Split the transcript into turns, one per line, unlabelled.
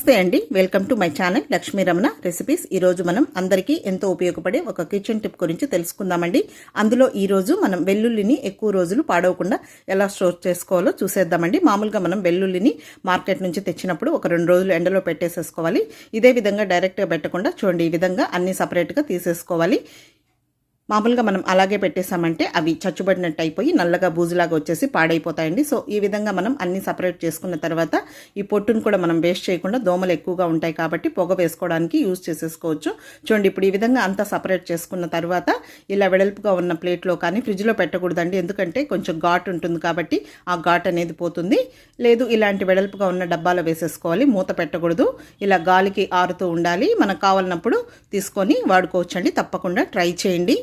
నమస్తే అండి. Welcome to my channel Lakshmi Ramana recipes. ఈరోజు మనం అందరికీ ఎంతో ఉపయోగపడే ఒక కిచెన్ టిప్ గురించి తెలుసుకుందామండి. అందులో ఈరోజు మనం వెల్లుల్లిని ఎక్కువ రోజులు పాడవకుండా ఎలా స్టోర్ చేసుకోవాలో చూసేద్దామండి. మామూలుగా మనం వెల్లుల్లిని మార్కెట్ నుంచి తెచ్చినప్పుడు ఒక రెండు రోజులు ఎండలో పెట్టేసేసుకోవాలి. ఇదే విధంగా డైరెక్ట్గా పెట్టకుండా చూడండి ఈ విధంగా అన్ని సపరేట్గా తీసేసుకోవాలి. మామూలుగా మనం అలాగే పెట్టేసామంటే అవి చచ్చుబడినట్టు అయిపోయి నల్లగా బూజులాగా వచ్చేసి పాడైపోతాయండి. సో ఈ విధంగా మనం అన్ని సపరేట్ చేసుకున్న తర్వాత ఈ పొట్టును కూడా మనం వేస్ట్ చేయకుండా దోమలు ఎక్కువగా ఉంటాయి కాబట్టి పొగ వేసుకోవడానికి యూజ్ చేసేసుకోవచ్చు. చూడండి ఇప్పుడు ఈ విధంగా అంతా సపరేట్ చేసుకున్న తర్వాత ఇలా వెడల్పుగా ఉన్న ప్లేట్లో కానీ ఫ్రిడ్జ్లో పెట్టకూడదండి. ఎందుకంటే కొంచెం ఘాట్ ఉంటుంది కాబట్టి ఆ ఘాట్ అనేది పోతుంది. లేదు ఇలాంటి వెడల్పుగా ఉన్న డబ్బాలో వేసేసుకోవాలి. మూత పెట్టకూడదు. ఇలా గాలికి ఆరుతూ ఉండాలి. మనకు కావాలన్నప్పుడు తీసుకొని వాడుకోవచ్చండి. తప్పకుండా ట్రై చేయండి.